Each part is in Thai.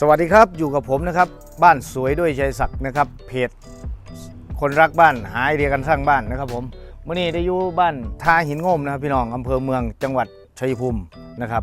สวัสดีครับอยู่กับผมนะครับบ้านสวยด้วยชัยศักดิ์นะครับเพจคนรักบ้านหาไอเดียกันสร้างบ้านนะครับผมเมื่อนี้ได้อยู่บ้านท่าหินงมนะครับพี่น้องอำเภอเมืองจังหวัดชัยภูมินะครับ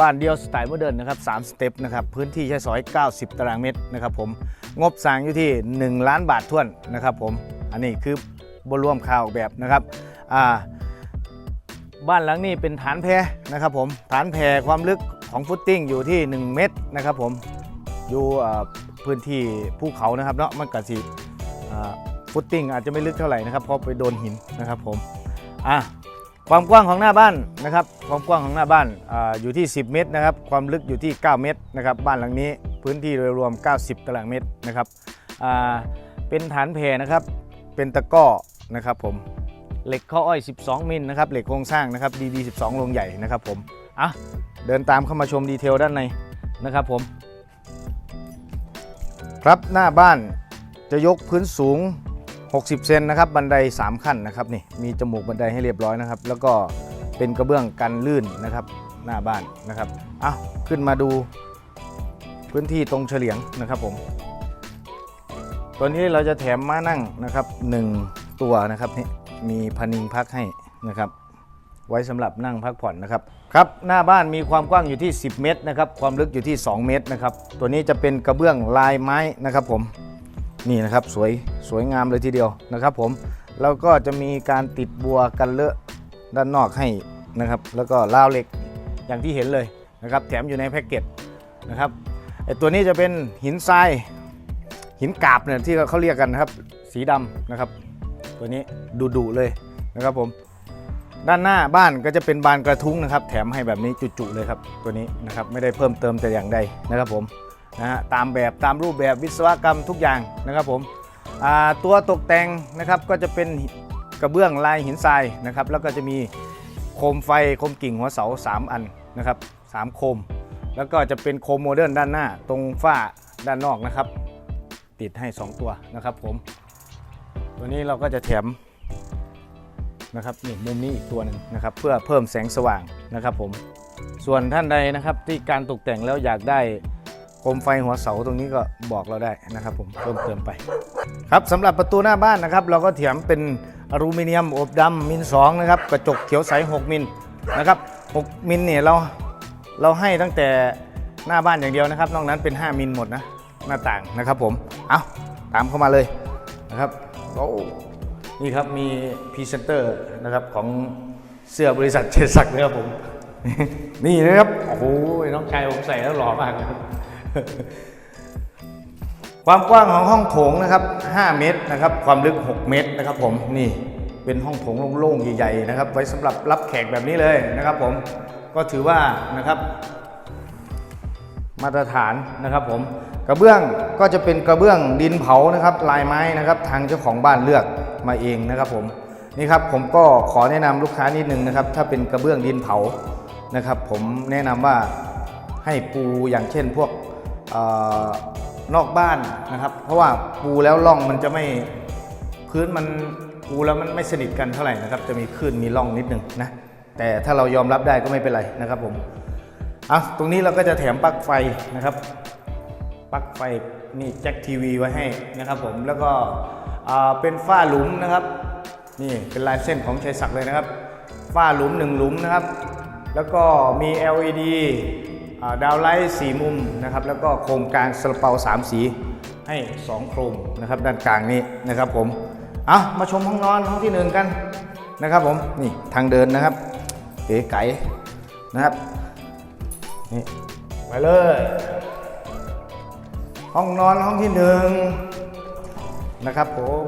บ้านเดียวสไตล์โมเดิร์นนะครับสามสเต็ปนะครับพื้นที่ใช้สอย 90 ตารางเมตรนะครับผมงบสร้างอยู่ที่ 1 ล้านบาทท้วนนะครับผมอันนี้คือบรวมค่าออกแบบนะครับบ้านหลังนี้เป็นฐานแพนะครับผมฐานแพความลึก ของฟุตติ้งอยู่ที่ 1 เมตรนะครับผมอยู่พื้นที่ภูเขานะครับเนาะมันกสิอ่าฟุตติ้งอาจจะไม่ลึกเท่าไหร่นะครับเพราะไปโดนหินนะครับผมอะความกว้างของหน้าบ้านนะครับ ความกว้างของหน้าบ้านออยู่ที่ 10 เมตรนะครับ ความลึกอยู่ที่ 9 เมตรนะครับ บ้านหลังนี้พื้นที่โดยรวม 90 ตารางเมตรนะครับเป็นฐานแพนะครับ เป็นตะก้อนะครับผม เหล็กข้ออ้อย 12 มิลนะครับ เหล็กโครงสร้างนะครับ DD 12 ลงใหญ่นะครับผม อะเดินตามเข้ามาชมดีเทลด้านในนะครับผม ครับหน้าบ้านจะยกพื้นสูง 60 เซนนะครับ บันได 3 ขั้นนะครับนี่มีจมูกบันไดให้เรียบร้อยนะครับ แล้วก็เป็นกระเบื้องกันลื่นนะครับ หน้าบ้านนะครับอะขึ้นมาดูพื้นที่ตรงเฉลียงนะครับผม ตัวนี้เราจะแถมม้านั่งนะครับหนึ่งตัวนะครับนี่มีพนิงพักให้นะครับ ไว้สำหรับนั่งพักผ่อนนะครับครับหน้าบ้านมีความกว้างอยู่ที่ 10 เมตรนะครับความลึกอยู่ที่ 2 เมตรนะครับตัวนี้จะเป็นกระเบื้องลายไม้นะครับผมนี่นะครับสวยสวยงามเลยทีเดียวนะครับผมแล้วก็จะมีการติดบัวกันเลอะด้านนอกให้นะครับแล้วก็ราวเหล็กอย่างที่เห็นเลยนะครับแถมอยู่ในแพ็กเกจนะครับไอตัวนี้จะเป็นหินทรายหินกาบเนี่ยที่เขาเรียกกันนะครับสีดำนะครับ ตัวนี้ดุๆเลยนะครับผม ด้านหน้าบ้านก็จะเป็นบานกระทุ้งนะครับ แถมให้แบบนี้จุๆเลยครับตัวนี้นะครับไม่ได้เพิ่มเติมแต่อย่างใดนะครับผมนะฮะตามแบบตามรูปแบบวิศวกรรมทุกอย่างนะครับผมตัวตกแต่งนะครับก็จะเป็นกระเบื้องลายหินทรายนะครับแล้วก็จะมีโคมไฟโคมกิ่งหัวเสา 3 อันนะครับสามโคม แล้วก็จะเป็นโคมโมเดิร์นด้านหน้า ตรงฝ้าด้านนอกนะครับ ติดให้ 2 ตัวนะครับผม ตัวนี้เราก็จะแถม นะครับนี่มุมนี้อีกตัวหนึ่งนะครับเพื่อเพิ่มแสงสว่างนะครับผมส่วนท่านใดนะครับที่การตกแต่งแล้วอยากได้โคมไฟหัวเสาตรงนี้ก็บอกเราได้นะครับผมเพิ่มเติมไปครับสำหรับประตูหน้าบ้านนะครับ เราก็แถมเป็นอลูมิเนียมอบดำมิล2นะครับกระจกเขียวใส 6 มิลนะครับ 6 มิลเนี่ยเราเราให้ตั้งแต่หน้าบ้านอย่างเดียวนะครับ นอกนั้นเป็น 5 มิลหมดนะหน้าต่างนะครับผมเอาตามเข้ามาเลยนะครับโอ้ นี่ครับมีพรีเซนเตอร์นะครับของเสื้อบริษัทเจสักนะครับผม นี่นะครับ โอ้โหน้องชายผมใส่แล้วหล่อมากนะครับความกว้างของห้องโถงนะครับ 5 เมตรนะครับ ความลึก 6 เมตรนะครับ ผมนี่เป็นห้องโถงโล่งๆใหญ่ๆนะครับ ไว้สำหรับรับแขกแบบนี้เลยนะครับ ผมก็ถือว่านะครับ มาตรฐานนะครับผมกระเบื้องก็จะเป็นกระเบื้องดินเผานะครับ ลายไม้นะครับ ทางเจ้าของบ้านเลือก มาเองนะครับผมนี่ครับผมก็ขอแนะนำลูกค้านิดนึงนะครับ ถ้าเป็นกระเบื้องดินเผานะครับ ผมแนะนำว่าให้ปูอย่างเช่นพวกออนอกบ้านนะครับ เพราะว่าปูแล้วร่องมันจะไม่พื้นมันปูแล้วมันไม่สนิทกันเท่าไหร่นะครับ จะมีคลื่นมีร่องนิดนึงนะแต่ถ้าเรายอมรับได้ก็ไม่เป็นไรนะครับผมอะตรงนี้เราก็จะแถมปลั๊กไฟนะครับปลั๊กไฟนี่แจ็คทีวีไว้ให้นะครับผมแล้วก็ เป็นฝ้าหลุมนะครับนี่เป็นลายเส้นของชัยศักดิ์เลยนะครับ ฝ้าหลุมหนึ่งหลุมนะครับ แล้วก็มี LED ดาวไลท์สีมุมนะครับ แล้วก็โครงกลางสลเปาสามสีให้ 2 โครงนะครับ ด้านกลางนี้นะครับผมเอามาชมห้องนอนห้องที่หนึ่งกันนะครับผมนี่ทางเดินนะครับเก๋ไก๋นะครับนี่ไปเลย ห้องนอนห้องที่หนึ่ง นะครับผม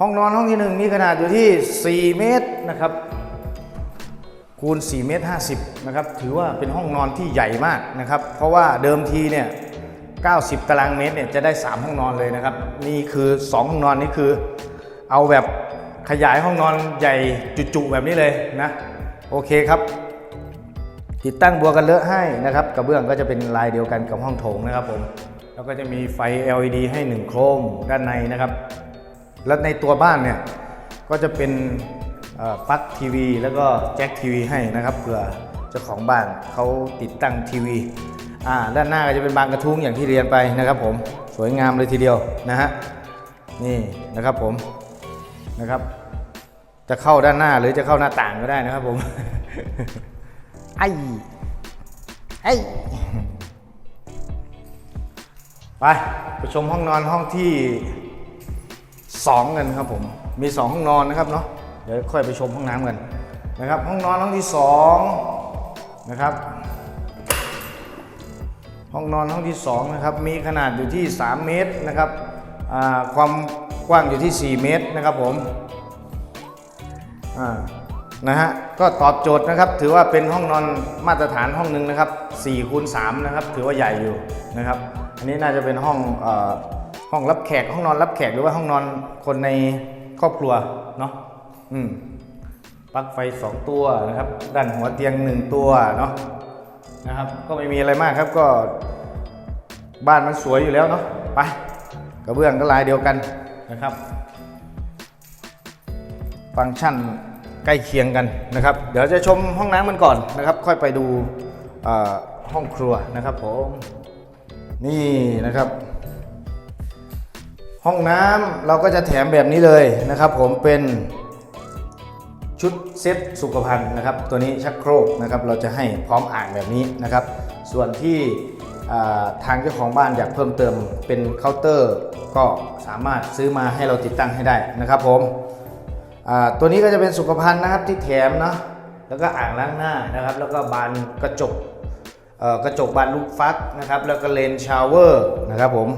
ห้องนอนห้องที่หนึ่งมีขนาดอยู่ที่ 4 เมตรนะครับ คูณ 4 เมตร 50 นะครับ ถือว่าเป็นห้องนอนที่ใหญ่มากนะครับ เพราะว่าเดิมทีเนี่ย 90 ตารางเมตรเนี่ยจะได้ 3 ห้องนอนเลยนะครับ นี่คือ 2 ห้องนอนนี่คือ เอาแบบขยายห้องนอนใหญ่จุๆแบบนี้เลยนะ โอเคครับ ติดตั้งบัวกันเลอะให้นะครับ กระเบื้องก็จะเป็นลายเดียวกันกับห้องโถงนะครับผม แล้วก็จะมีไฟ LED ให้ 1 โครมด้านในนะครับ แล้วในตัวบ้านเนี่ยก็จะเป็นปลั๊กทีวี แล้วก็แจ็คทีวีให้นะครับเผื่อเจ้าของบ้านเขาติดตั้งทีวีอ่าด้านหน้าก็จะเป็นบานกระทุ้งอย่างที่เรียนไปนะครับผมสวยงามเลยทีเดียวนะฮะนี่นะครับผมนะครับ จะเข้าด้านหน้าหรือจะเข้าหน้าต่างก็ได้นะครับผมไอ้ไอ้ ไปไปชมห้องนอนห้องที่สองกันครับผมมีสองห้องนอนนะครับเนาะเดี๋ยวค่อยไปชมห้องน้ำกันนะครับ ห้องนอนห้องที่สองนะครับ ห้องนอนห้องที่สองนะครับมีขนาดอยู่ที่ 3 เมตรนะครับความกว้างอยู่ที่ 4 เมตรนะครับผมนะฮะก็ตอบโจทย์นะครับ ถือว่าเป็นห้องนอนมาตรฐานห้องหนึ่งนะครับ4คูณ3นะครับ ถือว่าใหญ่อยู่นะครับ อันนี้น่าจะเป็นห้องอห้องรับแขกห้องนอนรับแขกหรือว่าห้องนอนคนในครอบครัวเนาะอืมปลั๊กไฟ 2 ตัวนะครับ ด้านหัวเตียง 1 ตัวเนาะนะครับ ก็ไม่มีอะไรมากครับก็ บ้านมันสวยอยู่แล้วเนาะไปกระเบื้องก็ลายเดียวกันนะครับ ฟังก์ชันใกล้เคียงกันนะครับ เดี๋ยวจะชมห้องน้ำมันก่อนนะครับ ค่อยไปดูห้องครัวนะครับผม นี่นะครับ ห้องน้ำเราก็จะแถมแบบนี้เลยนะครับ ผมเป็นชุดเซ็ตสุขภัณฑ์นะครับ ตัวนี้ชักโครกนะครับ เราจะให้พร้อมอ่างแบบนี้นะครับ ส่วนที่ทางเจ้าของบ้านอยากเพิ่มเติมเป็นเคาน์เตอร์ ก็สามารถซื้อมาให้เราติดตั้งให้ได้นะครับ ผมตัวนี้ก็จะเป็นสุขภัณฑ์นะครับที่แถมเนาะแล้วก็อ่างล้างหน้านะครับ แล้วก็บานกระจก กระจกบานลูกฟักนะครับ แล้วก็เลนชาวเวอร์นะครับผม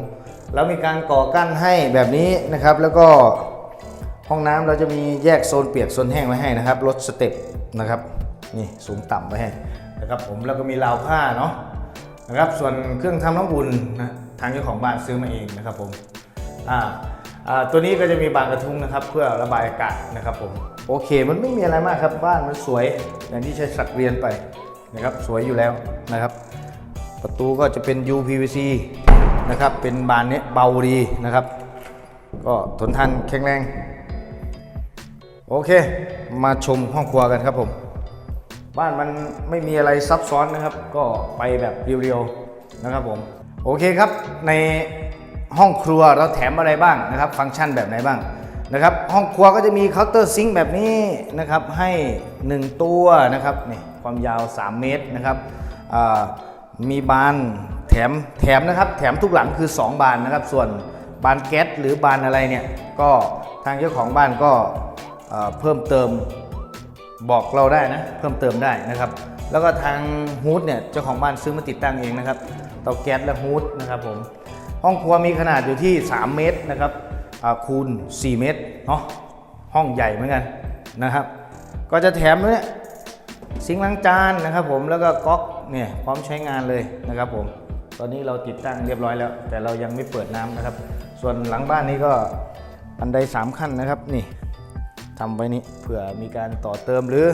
แล้วมีการก่อกั้นให้แบบนี้นะครับ แล้วก็ห้องน้ำเราจะมีแยกโซนเปียกโซนแห้งไว้ให้นะครับลดสเต็ปนะครับนี่สูงต่ำไว้ให้นะครับผมแล้วก็มีราวผ้าเนาะนะครับส่วนเครื่องทำน้ำอุ่นนะทางเจ้าของบ้านซื้อมาเองนะครับผมอ่าตัวนี้ก็จะมีบานกระทุ้งนะครับ เพื่อระบายอากาศนะครับผมโอเค มันไม่มีอะไรมากครับบ้านมันสวยอย่างที่ใช้สักเรียนไป นะครับสวยอยู่แล้วนะครับ ประตูก็จะเป็น UPVC นะครับเป็นบานนี้เบาดีนะครับ ก็ทนทานแข็งแรง โอเค มาชมห้องครัวกันครับผม บ้านมันไม่มีอะไรซับซ้อนนะครับ ก็ไปแบบเรียวๆนะครับผม โอเคครับในห้องครัวเราแถมอะไรบ้างนะครับ ฟังก์ชันแบบไหนบ้างนะครับ ห้องครัวก็จะมีเคาน์เตอร์ซิงค์แบบนี้นะครับ ให้ 1 ตัวนะครับนี่ ความยาว 3 เมตรนะครับมีบานแถมแถมนะครับแถมทุกหลังคือ 2 บานนะครับ ส่วนบานแก๊สหรือบานอะไรเนี่ยก็ทางเจ้าของบ้านก็เพิ่มเติมบอกเราได้นะเพิ่มเติมได้นะครับ แล้วก็ทางฮูดเนี่ยเจ้าของบ้านซื้อมาติดตั้งเองนะครับเตาแก๊สและฮูดนะครับผมห้องครัวมีขนาดอยู่ที่ 3 เมตรนะครับคูณ 4 เมตรเนาะห้องใหญ่เหมือนกันนะครับ ก็จะแถมเนี่ย ซิงค์ล้างจานนะครับผมแล้วก็ก๊อกเนี่ยพร้อมใช้งานเลยนะครับผมตอนนี้เราติดตั้งเรียบร้อยแล้ว แต่เรายังไม่เปิดน้ำนะครับ ส่วนหลังบ้านนี้ก็บันไดสามขั้นนะครับนี่ทำไว้นี้เผื่อมีการต่อเติมหรือ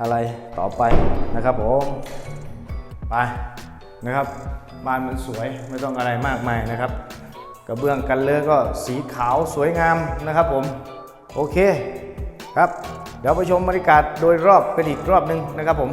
อะไรต่อไปนะครับผมไปนะครับบ้านมันสวยไม่ต้องอะไรมากมายนะครับ กระเบื้องกันเลอะก็สีขาวสวยงามนะครับผม โอเคครับ เดี๋ยวไปชมบรรยากาศโดยรอบกันอีกรอบหนึ่งนะครับผม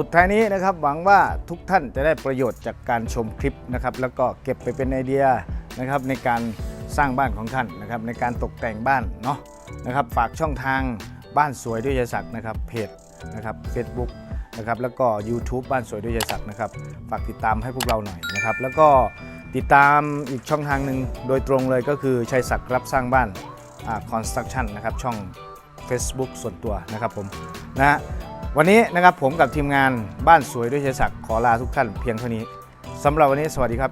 สุดท้ายนี้นะครับหวังว่าทุกท่านจะได้ประโยชน์จากการชมคลิปนะครับแล้วก็เก็บไปเป็นไอเดียนะครับในการสร้างบ้านของท่านนะครับในการตกแต่งบ้านเนาะนะครับฝากช่องทางบ้านสวยด้วยยายศักดิ์นะครับเพจนะครับ Facebook นะครับแล้วก็ YouTube บ้านสวยด้วยยายศักดิ์นะครับฝากติดตามให้พวกเราหน่อยนะครับแล้วก็ติดตามอีกช่องทางหนึ่งโดยตรงเลยก็คือชัยศักดิ์รับสร้างบ้านคอ่า construction นะครับช่อง Facebook ส่วนตัวนะครับผมนะ วันนี้นะครับผมกับทีมงานบ้านสวยด้วยชัยศักดิ์ขอลาทุกท่านเพียงเท่านี้สำหรับวันนี้สวัสดีครับ